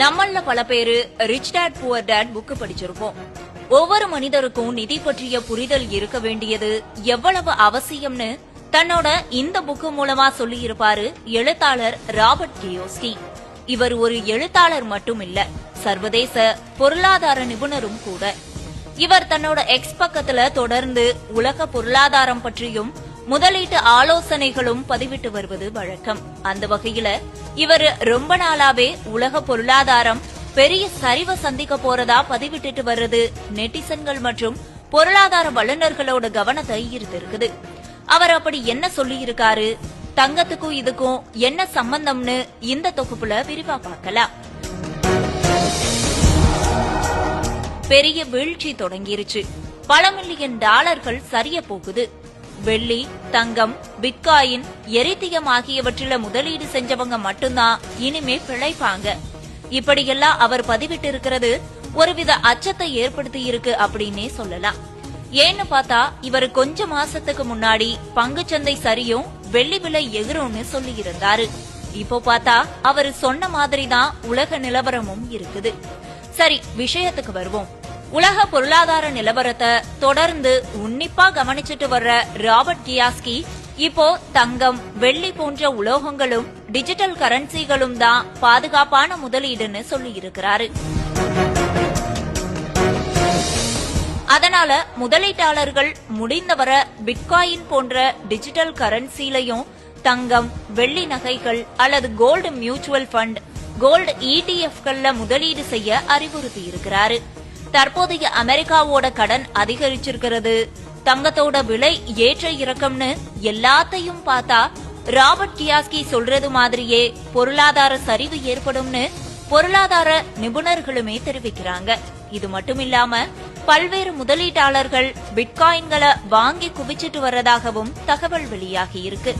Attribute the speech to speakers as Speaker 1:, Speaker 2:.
Speaker 1: நம்மள பல பேரு rich dad poor dad book படிச்சிருப்போம். ஒவ்வொரு மனிதருக்கும் நிதி பற்றிய புரிதல் இருக்க வேண்டியது எவ்வளவு அவசியம்னு தன்னோட இந்த புக்கு மூலமா சொல்லியிருப்பாரு எழுத்தாளர் ராபர்ட் கியோஸ்கி. இவர் ஒரு எழுத்தாளர் மட்டும் இல்ல சர்வதேச பொருளாதார நிபுணரும் கூட. இவர் தன்னோட எக்ஸ் பக்கத்துல தொடர்ந்து உலக பொருளாதாரம் பற்றியும் முதலீட்டு ஆலோசனைகளும் பதிவிட்டு வருவது வழக்கம். அந்த வகையில இவர் ரொம்ப நாளாவே உலக பொருளாதாரம் பெரிய சரிவை சந்திக்க போறதா பதிவிட்டுட்டு வர்றது நெட்டிசன்கள் மற்றும் பொருளாதார வல்லுநர்களோட கவனத்தை ஈர்த்திருக்குது. அவர் அப்படி என்ன சொல்லி இருக்காரு தங்கத்துக்கும் இதுக்கும் என்ன சம்பந்தம்னு இந்த தொகுப்புல விரிவா பார்க்கலாம். பெரிய வீழ்ச்சி தொடங்கிருச்சு. பல மில்லியன் டாலர்கள் சரிய போகுது. வெள்ளி தங்கம் பிட்காயின் எரித்தியம் ஆகியவற்றில முதலீடு செஞ்சவங்க மட்டும்தான் இனிமே பிழைப்பாங்க. இப்படியெல்லாம் அவர் பதிவிட்டு இருக்கிறது ஒருவித அச்சத்தை ஏற்படுத்தி இருக்கு அப்படின்னே சொல்லலாம். ஏன்னு பார்த்தா இவர் கொஞ்ச மாசத்துக்கு முன்னாடி பங்குச்சந்தை சரியும் வெள்ளி விலை எகிரும்னு சொல்லி இருந்தாரு இப்போ பார்த்தா அவர் சொன்ன மாதிரி தான் உலக நிலவரமும் இருக்குது. சரி விஷயத்துக்கு வருவோம். உலக பொருளாதார நிலவரத்தை தொடர்ந்து உன்னிப்பா கவனிச்சிட்டு வர்ற ராபர்ட் கியாஸ்கி இப்போ தங்கம் வெள்ளி போன்ற உலோகங்களும் டிஜிட்டல் கரன்சிகளும் தான் பாதுகாப்பான முதலீடுன்னு சொல்லியிருக்கிறாரு. அதனால முதலீட்டாளர்கள் முடிந்தவரை பிட்காயின் போன்ற டிஜிட்டல் கரன்சிலையும் தங்கம் வெள்ளி நகைகள் அல்லது கோல்டு மியூச்சுவல் ஃபண்ட் கோல்டு இடிஎஃப்கள்ல முதலீடு செய்ய அறிவுறுத்தி இருக்கிறாரு தற்போதைய அமெரிக்காவோட கடன் அதிகரிச்சிருக்கிறது. தங்கத்தோட விலை ஏற்ற இறக்கம்னு எல்லாத்தையும் பார்த்தா ராபர்ட் கியாஸ்கி சொல்றது மாதிரியே பொருளாதார சரிவு ஏற்படும்னு பொருளாதார நிபுணர்களுமே தெரிவிக்கிறாங்க. இது மட்டும் இல்லாம பல்வேறு முதலீட்டாளர்கள் பிட்காயின்களை வாங்கி குவிச்சிட்டு வர்றதாகவும் தகவல் வெளியாகி இருக்கு.